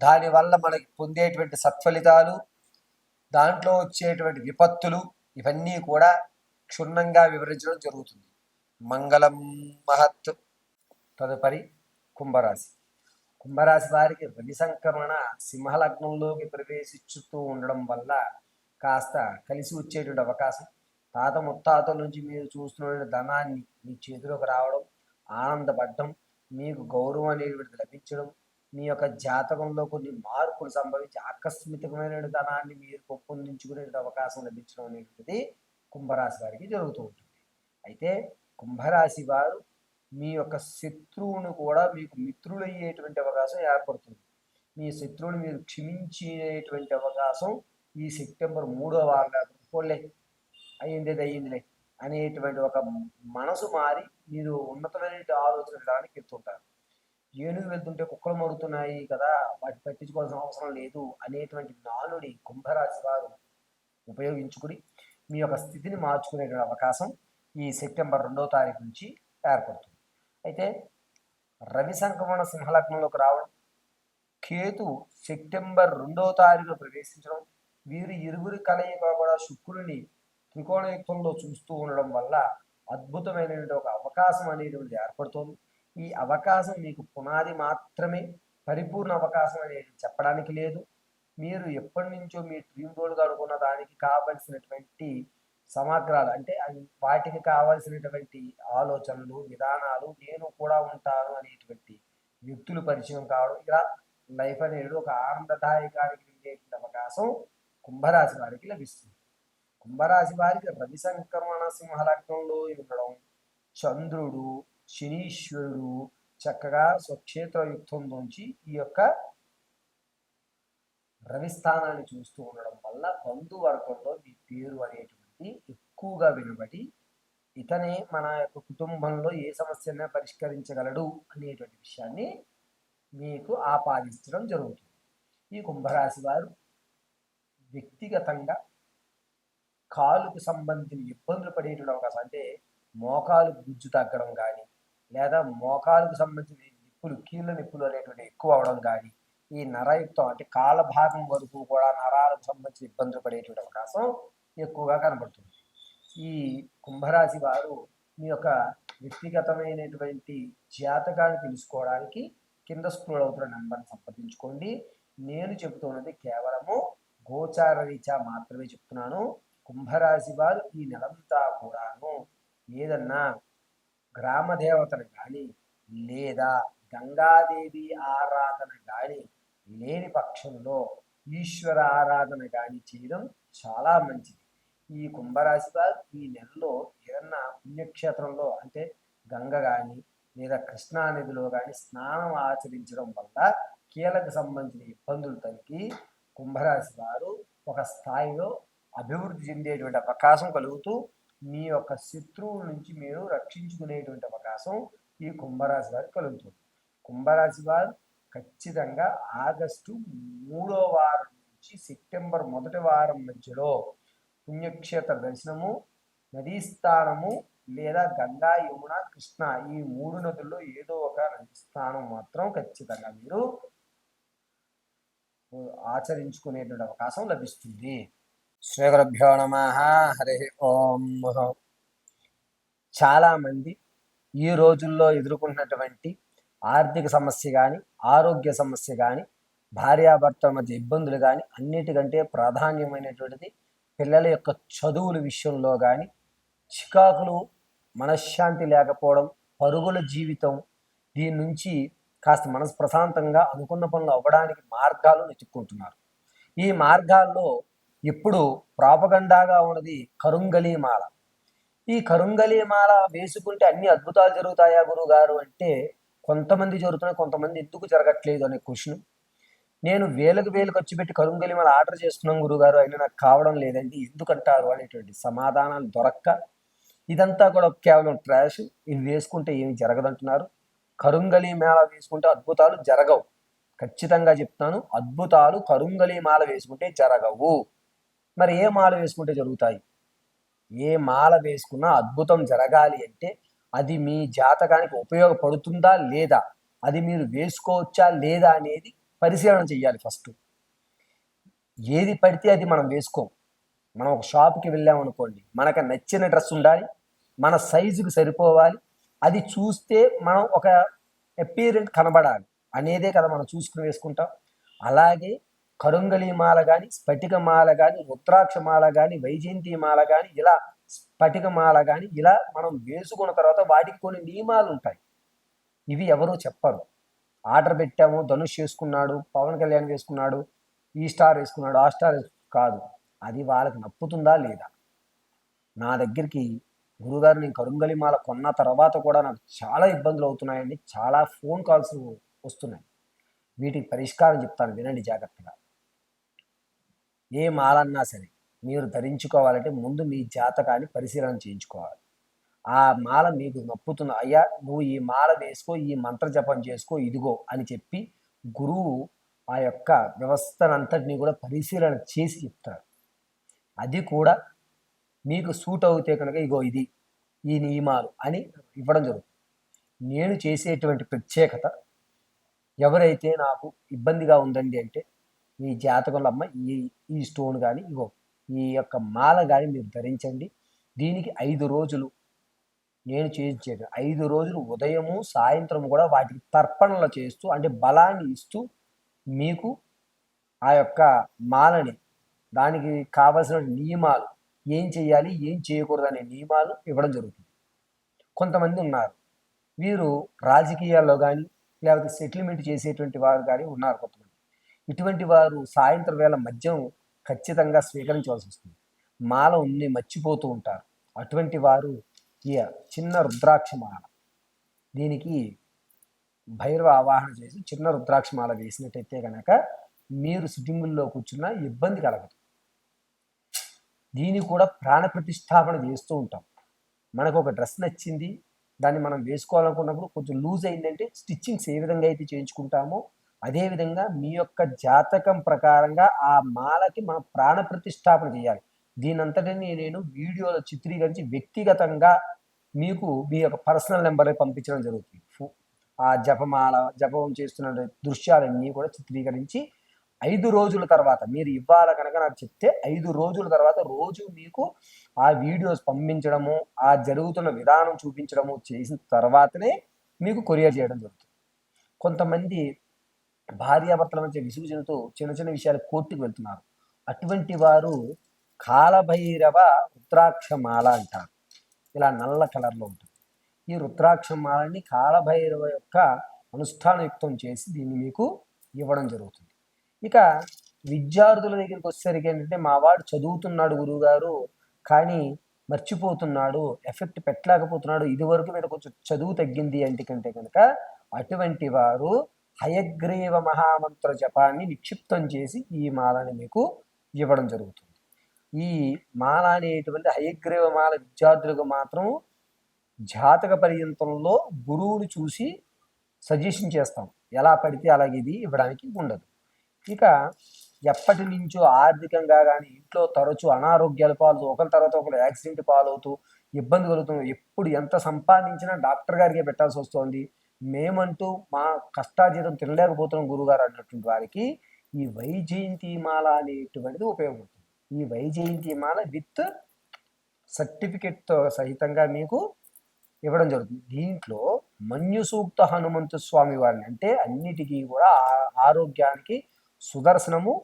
దానివల్ల మనకి పొందేటువంటి సత్ఫలితాలు దాంట్లో వచ్చేటువంటి విపత్తులు ఇవన్నీ కూడా క్షుణ్ణంగా వివరించడం జరుగుతుంది. మంగళం మహత్ తదుపరి కుంభరాశి. కుంభరాశి వారికి రవి సంక్రమణ సింహలగ్నంలోకి ప్రవేశించుతూ ఉండడం వల్ల కాస్త కలిసి వచ్చేటువంటి అవకాశం. తాత ముత్తాతల నుంచి మీరు చూస్తున్న ధనాన్ని మీ చేతిలోకి రావడం ఆనందపడడం మీకు గౌరవం అనేటువంటిది లభించడం మీ యొక్క జాతకంలో కొన్ని మార్పులు సంభవించి ఆకస్మికమైన ధనాన్ని మీరు పెంపొందించుకునే అవకాశం లభించడం అనేటువంటిది కుంభరాశి వారికి జరుగుతూ ఉంటుంది. అయితే కుంభరాశి వారు మీ యొక్క శత్రువును కూడా మీకు మిత్రులయ్యేటువంటి అవకాశం ఏర్పడుతుంది. మీ శత్రువుని మీరు క్షమించేటువంటి అవకాశం ఈ సెప్టెంబర్ మూడో వారంలో పోలే అయ్యింది అయ్యిందిలే అనేటువంటి ఒక మనసు మారి మీరు ఉన్నతమైన ఆలోచన వెళ్ళడానికి వెళ్తుంటారు ఏనుగు వెళ్తుంటే కుక్కలు మరుగుతున్నాయి కదా వాటి పట్టించుకోవాల్సిన అవసరం లేదు అనేటువంటి నానుడి కుంభరాశి వారు ఉపయోగించుకుని మీ యొక్క స్థితిని మార్చుకునే అవకాశం ఈ సెప్టెంబర్ రెండో తారీఖు నుంచి ఏర్పడుతుంది. అయితే రవి సంక్రమణ సింహలగ్నంలోకి రావడం కేతు సెప్టెంబర్ రెండో తారీఖులో ప్రవేశించడం వీరి ఇరువురి కలయిక కూడా శుక్రుని త్రికోణయుక్తంలో చూస్తూ ఉండడం వల్ల అద్భుతమైనటువంటి ఒక అవకాశం అనేటువంటిది ఏర్పడుతుంది. ఈ అవకాశం మీకు పునాది మాత్రమే పరిపూర్ణ అవకాశం అనేది చెప్పడానికి లేదు. మీరు ఎప్పటి నుంచో మీ డ్రీమ్ రోల్గా అనుకున్న దానికి కావలసినటువంటి సమగ్రాలు అంటే వాటికి కావలసినటువంటి ఆలోచనలు విధానాలు నేను కూడా ఉంటాను అనేటువంటి వ్యక్తులు పరిచయం కావడం ఇలా లైఫ్ అనేది ఒక ఆనందదాయకానికి ఉండేటువంటి అవకాశం కుంభరాశి వారికి లభిస్తుంది. కుంభరాశి వారికి రవి సంక్రమణ సింహలగ్నంలో ఉండడం చంద్రుడు శనీశ్వరుడు చక్కగా స్వక్షేత్ర నుంచి ఈ యొక్క రవిస్థానాన్ని చూస్తూ ఉండడం వల్ల బంధువర్గంలో మీ పేరు అనేటువంటి ఎక్కువగా వినబడి ఇతనే మన యొక్క కుటుంబంలో ఏ సమస్యనైనా పరిష్కరించగలడు అనేటువంటి విషయాన్ని మీకు ఆపాదించడం జరుగుతుంది. ఈ కుంభరాశి వారు వ్యక్తిగతంగా కాలుకు సంబంధించిన ఇబ్బందులు పడేటువంటి అవకాశం అంటే మోకాలు గుజ్జు తగ్గడం కానీ లేదా మోకాలకు సంబంధించిన నిప్పులు కీళ్ళ నిప్పులు అనేటువంటి ఎక్కువ అవడం కానీ ఈ నరయుక్తం అంటే కాల భాగం వరకు కూడా నరాలకు సంబంధించిన ఇబ్బందులు పడేటువంటి అవకాశం ఎక్కువగా కనబడుతుంది. ఈ కుంభరాశి వారు మీ యొక్క వ్యక్తిగతమైనటువంటి జాతకాన్ని తెలుసుకోవడానికి కింద స్క్రోల్ అవుతున్న నెంబర్ని సంప్రదించుకోండి. నేను చెబుతున్నది కేవలము గోచార రీత్యా మాత్రమే చెప్తున్నాను. కుంభరాశి వారు ఈ నెలంతా కూడాను ఏదన్నా గ్రామదేవతను కానీ లేదా గంగాదేవి ఆరాధన కానీ లేని పక్షంలో ఈశ్వర ఆరాధన కానీ చేయడం చాలా మంచిది. ఈ కుంభరాశి వారు ఈ నెలలో ఏదన్నా పుణ్యక్షేత్రంలో అంటే గంగ కానీ లేదా కృష్ణా నదిలో కానీ స్నానం ఆచరించడం వల్ల కీలక సంబంధించిన ఇబ్బందులు తగ్గి కుంభరాశి వారు ఒక స్థాయిలో అభివృద్ధి చెందేటువంటి అవకాశం కలుగుతూ మీ యొక్క శత్రువుల నుంచి మీరు రక్షించుకునేటువంటి అవకాశం ఈ కుంభరాశి వారికి కలుగుతుంది. కుంభరాశి వారు ఖచ్చితంగా ఆగస్టు మూడో వారం నుంచి సెప్టెంబర్ మొదటి వారం మధ్యలో పుణ్యక్షేత్ర దర్శనము నదీ స్థానము లేదా గంగా యమున కృష్ణ ఈ మూడు నదుల్లో ఏదో ఒక నది స్థానం మాత్రం ఖచ్చితంగా మీరు ఆచరించుకునేటువంటి అవకాశం లభిస్తుంది. శ్రీ గురుభ్యో నమ. హరి ఓం చాలామంది ఈ రోజుల్లో ఎదుర్కొంటున్నటువంటి ఆర్థిక సమస్య కానీ ఆరోగ్య సమస్య కానీ భార్యాభర్తల మధ్య ఇబ్బందులు కానీ అన్నిటికంటే ప్రాధాన్యమైనటువంటిది పిల్లల యొక్క చదువుల విషయంలో కానీ చికాకులు మనశ్శాంతి లేకపోవడం పరుగుల జీవితం దీని నుంచి కాస్త మనసు ప్రశాంతంగా అనుకున్న పనులు అవ్వడానికి మార్గాలు వెతుక్కుంటున్నారు. ఈ మార్గాల్లో ఇప్పుడు ప్రాపగండాగా ఉన్నది కరుంగలీమాల ఈ కరుంగలీమాల వేసుకుంటే అన్ని అద్భుతాలు జరుగుతాయా గురుగారు అంటే కొంతమంది జరుగుతున్నాయి కొంతమంది ఎందుకు జరగట్లేదు అనే క్వశ్చన్. నేను వేలకు వేలు ఖర్చు పెట్టి కరుంగలీమాల ఆర్డర్ చేస్తున్నాం గురుగారు అయినా నాకు కావడం లేదండి. ఎందుకంటారు అనేటువంటి సమాధానాలు దొరక్క. ఇదంతా కూడా కేవలం ట్రాష్ ఇది వేసుకుంటే ఏమి జరగదంటున్నారు. కరుంగలి మాల వేసుకుంటే అద్భుతాలు జరగవు. ఖచ్చితంగా చెప్తాను అద్భుతాలు కరుంగలి మాల వేసుకుంటే జరగవు. మరి ఏ మాల వేసుకుంటే జరుగుతాయి? ఏ మాల వేసుకున్నా అద్భుతం జరగాలి అంటే అది మీ జాతకానికి ఉపయోగపడుతుందా లేదా? అది మీరు వేసుకోవచ్చా లేదా అనేది పరిశీలన చేయాలి ఫస్ట్. ఏది పడితే అది మనం వేసుకోం. మనం ఒక షాప్కి వెళ్ళామనుకోండి మనకు నచ్చిన డ్రెస్ ఉండాలి మన సైజుకి సరిపోవాలి అది చూస్తే మనం ఒక అపీరెంట్ కనబడాలి. అనేదే కదా మనం చూసుకుని వేసుకుంటాం. అలాగే కరుంగలి మాల కానీ స్ఫటిక మాల కానీ రుద్రాక్షమాల కానీ వైజయంతి మాల కానీ ఇలా స్ఫటిక మాల కానీ ఇలా మనం వేసుకున్న తర్వాత వాటికి కొన్ని నియమాలు ఉంటాయి. ఇవి ఎవరూ చెప్పరు. ఆర్డర్ పెట్టాము ధనుష్ వేసుకున్నాడు పవన్ కళ్యాణ్ వేసుకున్నాడు ఈ స్టార్ వేసుకున్నాడు ఆ స్టార్ కాదు. అది వాళ్ళకి నప్పుతుందా లేదా? నా దగ్గరికి గురుగారు నేను కరుంగలి మాల కొన్న తర్వాత కూడా నాకు చాలా ఇబ్బందులు అవుతున్నాయండి. చాలా ఫోన్ కాల్స్ వస్తున్నాయి. వీటికి పరిష్కారం చెప్తాను. వినండి జాగ్రత్తగా. ఏ మాలన్నా సరే మీరు ధరించుకోవాలంటే ముందు మీ జాతకాన్ని పరిశీలన చేయించుకోవాలి. ఆ మాల మీకు నప్పుతున్న అయ్యా నువ్వు ఈ మాల వేసుకో ఈ మంత్ర జపం చేసుకో ఇదిగో అని చెప్పి గురువు ఆ యొక్క వ్యవస్థనంతటినీ కూడా పరిశీలన చేసి చెప్తారు అది కూడా మీకు సూట్ అవుతే కనుక ఇగో ఇది ఈ నియమాలు అని ఇవ్వడం జరుగుతుంది. నేను చేసేటువంటి ప్రత్యేకత ఎవరైతే నాకు ఇబ్బందిగా ఉందండి అంటే మీ జాతకంలో అమ్మ ఈ ఈ స్టోన్ కానీ ఇగో ఈ యొక్క మాల కానీ మీరు ధరించండి. దీనికి ఐదు రోజులు నేను చేయించాను ఐదు రోజులు ఉదయము సాయంత్రం కూడా వాటికి తర్పణలు చేస్తూ అంటే బలాన్ని ఇస్తూ మీకు ఆ యొక్క మాలని దానికి కావలసిన నియమాలు ఏం చేయాలి ఏం చేయకూడదు అనే నియమాలు ఇవ్వడం జరుగుతుంది. కొంతమంది ఉన్నారు. వీరు రాజకీయాల్లో కానీ లేకపోతే సెటిల్మెంట్ చేసేటువంటి వారు కానీ ఉన్నారు కొంతమంది. ఇటువంటి వారు సాయంత్రం వేళ మద్యం ఖచ్చితంగా స్వీకరించవలసి వస్తుంది. మాల ఉన్ని మర్చిపోతూ ఉంటారు. అటువంటి వారు ఈ చిన్న రుద్రాక్ష మాల. దీనికి భైరవ ఆవాహన చేసి చిన్న రుద్రాక్ష మాల వేసినట్టయితే కనుక మీరు సిట్టింగుల్లో కూర్చున్న ఇబ్బంది కలగదు. దీన్ని కూడా ప్రాణ ప్రతిష్టాపన చేస్తూ ఉంటాం. మనకు ఒక డ్రెస్ నచ్చింది దాన్ని మనం వేసుకోవాలనుకున్నప్పుడు కొంచెం లూజ్ అయిందంటే స్టిచ్చింగ్స్ ఏ విధంగా అయితే చేయించుకుంటామో అదేవిధంగా మీ యొక్క జాతకం ప్రకారంగా ఆ మాలకి మనం ప్రాణ ప్రతిష్టాపన చేయాలి. దీనంతటిని నేను వీడియోలో చిత్రీకరించి వ్యక్తిగతంగా మీకు మీ యొక్క పర్సనల్ నెంబర్కి పంపించడం జరుగుతుంది. ఆ జపమాల జపం చేస్తున్న దృశ్యాలన్నీ కూడా చిత్రీకరించి ఐదు రోజుల తర్వాత మీరు ఇవ్వాలి కనుక నాకు చెప్తే ఐదు రోజుల తర్వాత రోజు మీకు ఆ వీడియోస్ పంపించడము ఆ జరుగుతున్న విధానం చూపించడము చేసిన తర్వాతనే మీకు కొరియర్ చేయడం జరుగుతుంది. కొంతమంది భార్యాభర్తల మధ్య విసుగు చెందుతూ చిన్న చిన్న విషయాలు కోర్టుకు వెళ్తున్నారు. అటువంటి వారు కాలభైరవ రుద్రాక్షమాల అంటారు. ఇలా నల్ల కలర్లో ఉంటుంది. ఈ రుద్రాక్షమాలని కాలభైరవ యొక్క అనుష్ఠానయుక్తం చేసి దీన్ని మీకు ఇవ్వడం జరుగుతుంది. ఇక విద్యార్థుల దగ్గరికి వచ్చేసరికి ఏంటంటే మా వాడు చదువుతున్నాడు గురువుగారు కానీ మర్చిపోతున్నాడు ఎఫెక్ట్ పెట్టలేకపోతున్నాడు ఇదివరకు మీద కొంచెం చదువు తగ్గింది అంటే కంటే కనుక అటువంటి వారు హయగ్రీవ మహామంత్ర జపాన్ని నిక్షిప్తం చేసి ఈ మాలని మీకు ఇవ్వడం జరుగుతుంది. ఈ మాల అనేటువంటి హయగ్రీవ మాల విద్యార్థులకు మాత్రం జాతక పర్యంతంలో గురువుని చూసి సజెషన్ చేస్తాం. ఎలా పడితే అలాగే ఇది ఇవ్వడానికి ఉండదు. ఇక ఎప్పటి నుంచో ఆర్థికంగా కానీ ఇంట్లో తరచూ అనారోగ్యాల పాలు ఒకరి తర్వాత ఒకరు యాక్సిడెంట్ పాలవుతూ ఇబ్బంది కలుగుతుంది ఎప్పుడు ఎంత సంపాదించినా డాక్టర్ గారికే పెట్టాల్సి వస్తుంది. మేమంటూ మా కష్టాజీతం తినలేకపోతున్నాం గురుగారు అన్నటువంటి వారికి ఈ వైజయంతి మాల అనేటువంటిది ఉపయోగపడుతుంది. ఈ వైజయంతి మాల విత్ సర్టిఫికెట్తో సహితంగా మీకు ఇవ్వడం జరుగుతుంది. దీంట్లో మన్యుసూక్త హనుమంతు స్వామి వారిని అంటే అన్నిటికీ కూడా ఆరోగ్యానికి సుదర్శనము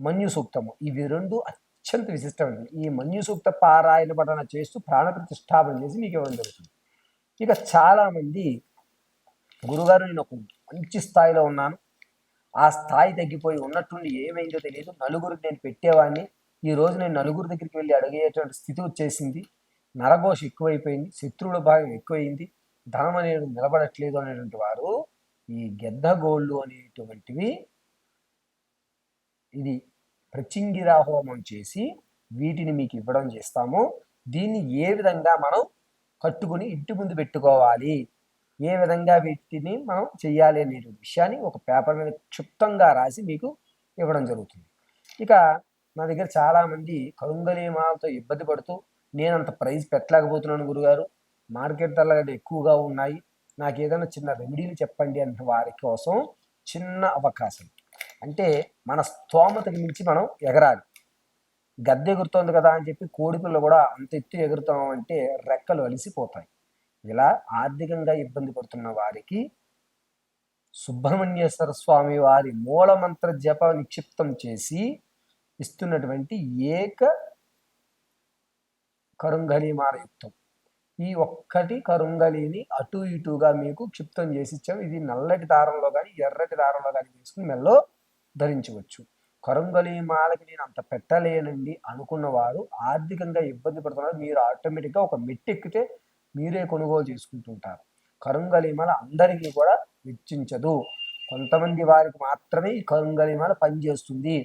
మన్యుసూక్తము ఇవి రెండు అత్యంత విశిష్టమైనవి. ఈ మన్యుసూక్త పారాయణ పఠన చేస్తూ ప్రాణ ప్రతిష్టాపన చేసి మీకు ఇవ్వడం జరుగుతుంది. ఇక చాలామంది గురుగారు నేను ఒక మంచి స్థాయిలో ఉన్నాను. ఆ స్థాయి తగ్గిపోయి ఉన్నట్టుండి ఏమైందో తెలియదు. నలుగురికి నేను పెట్టేవాడిని. ఈ రోజు నేను నలుగురు దగ్గరికి వెళ్ళి అడిగేటువంటి స్థితి వచ్చేసింది. నరఘోష ఎక్కువైపోయింది. శత్రువుల భాగం ఎక్కువైంది. ధనం అనేది నిలబడట్లేదు అనేటువంటి వారు ఈ గెద్ద గోళ్ళు అనేటువంటివి ఇది ప్రచింగిరా హోమం చేసి వీటిని మీకు ఇవ్వడం చేస్తాము. దీన్ని ఏ విధంగా మనం కట్టుకుని ఇంటి ముందు పెట్టుకోవాలి? ఏ విధంగా వీటిని మనం చేయాలి అనే విషయాన్ని ఒక పేపర్ మీద క్షుప్తంగా రాసి మీకు ఇవ్వడం జరుగుతుంది. ఇక నా దగ్గర చాలామంది కరుంగలీమాలతో ఇబ్బంది పడుతూ నేను అంత ప్రైజ్ పెట్టలేకపోతున్నాను గురుగారు. మార్కెట్ ధరలు ఎక్కువగా ఉన్నాయి. నాకు ఏదైనా చిన్న రెమెడీలు చెప్పండి అన్న వారి కోసం చిన్న అవకాశం. అంటే మన స్తోమతకి మించి మనం ఎగరాలి. గద్దె ఎగురుతోంది కదా అని చెప్పి కోడిపిల్ల కూడా అంత ఎత్తు ఎగురుతాం అంటే రెక్కలు అలిసిపోతాయి. ఇలా ఆర్థికంగా ఇబ్బంది పడుతున్న వారికి సుబ్రహ్మణ్యేశ్వర స్వామి వారి మూలమంత్ర జప నిక్షిప్తం చేసి ఇస్తున్నటువంటి ఏక కరుంగలీమాల యుక్తం ఈ ఒక్కటి కరుంగలిని అటు ఇటుగా మీకు క్షిప్తం చేసి ఇచ్చాము ఇది నల్లటి దారంలో కానీ ఎర్రటి దారంలో కానీ తీసుకుని మెల్లో ధరించవచ్చు. కరుంగలి మాలకి నేను అంత పెట్టలేనండి అనుకున్న వారు ఆర్థికంగా ఇబ్బంది పడుతున్నారు. మీరు ఆటోమేటిక్గా ఒక మెట్టు ఎక్కితే మీరే కొనుగోలు చేసుకుంటుంటారు. కరుంగలిమల అందరికీ కూడా వెచ్చించదు. కొంతమంది వారికి మాత్రమే ఈ కరుంగలిమాల పనిచేస్తుంది.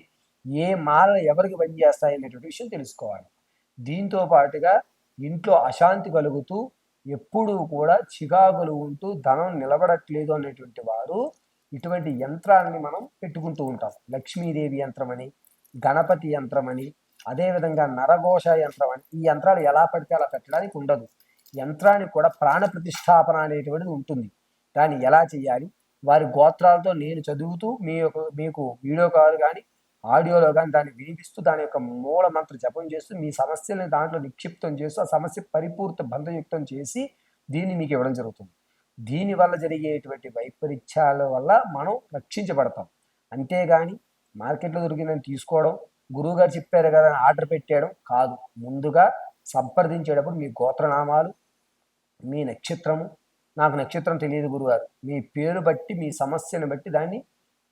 ఏ మాల ఎవరికి పనిచేస్తాయి అనేటువంటి విషయం తెలుసుకోవాలి. దీంతో పాటుగా ఇంట్లో అశాంతి కలుగుతూ ఎప్పుడూ కూడా చికాకులు ఉంటూ ధనం నిలబడట్లేదు అనేటువంటి వారు ఇటువంటి యంత్రాన్ని మనం పెట్టుకుంటూ ఉంటాం. లక్ష్మీదేవి యంత్రం అని గణపతి యంత్రం అని అదేవిధంగా నరఘోష యంత్రం అని ఈ యంత్రాలు ఎలా పడితే అలా పెట్టడానికి ఉండదు. యంత్రానికి కూడా ప్రాణ ప్రతిష్టాపన అనేటువంటిది ఉంటుంది. దాన్ని ఎలా చేయాలి వారి గోత్రాలతో నేను చదువుతూ మీ యొక్క మీకు వీడియో కాల్ కానీ ఆడియోలో కానీ దాన్ని వినిపిస్తూ దాని యొక్క మూల మంత్ర జపం చేస్తూ మీ సమస్యల్ని దాంట్లో నిక్షిప్తం చేస్తూ ఆ సమస్య పరిపూర్త బంధయుక్తం చేసి దీన్ని మీకు ఇవ్వడం జరుగుతుంది. దీని వల్ల జరిగేటువంటి వైపరీత్యాల వల్ల మనం రక్షించబడతాం. అంతేగాని మార్కెట్లో దొరికిందని తీసుకోవడం గురువుగారు చెప్పారు కదా అని ఆర్డర్ పెట్టేయడం కాదు. ముందుగా సంప్రదించేటప్పుడు మీ గోత్రనామాలు మీ నక్షత్రము. నాకు నక్షత్రం తెలియదు గురుగారు మీ పేరు బట్టి మీ సమస్యను బట్టి దాన్ని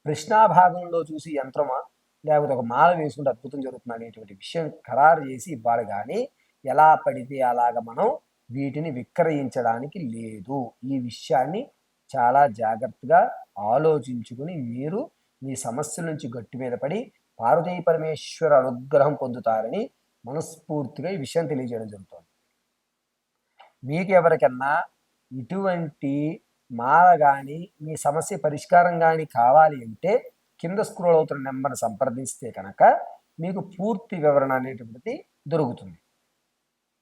ప్రశ్నాభాగంలో చూసి యంత్రమా? లేకపోతే ఒక మాల వేసుకుంటే అద్భుతం జరుగుతుంది అనేటువంటి విషయం ఖరారు చేసి ఇవ్వాలి కానీ ఎలా పడితే అలాగ మనం వీటిని విక్రయించడానికి లేదు. ఈ విషయాన్ని చాలా జాగ్రత్తగా ఆలోచించుకుని మీరు మీ సమస్యల నుంచి గట్టి మీద పడి పార్వతీ పరమేశ్వర అనుగ్రహం పొందుతారని మనస్ఫూర్తిగా ఈ విషయం తెలియజేయడం జరుగుతుంది. మీకు ఎవరికన్నా ఇటువంటి మాల కానీ మీ సమస్య పరిష్కారం కానీ కావాలి అంటే కింద స్క్రోల్ అవుతున్న నెంబర్ని సంప్రదిస్తే కనుక మీకు పూర్తి వివరణ అనేటువంటిది దొరుకుతుంది.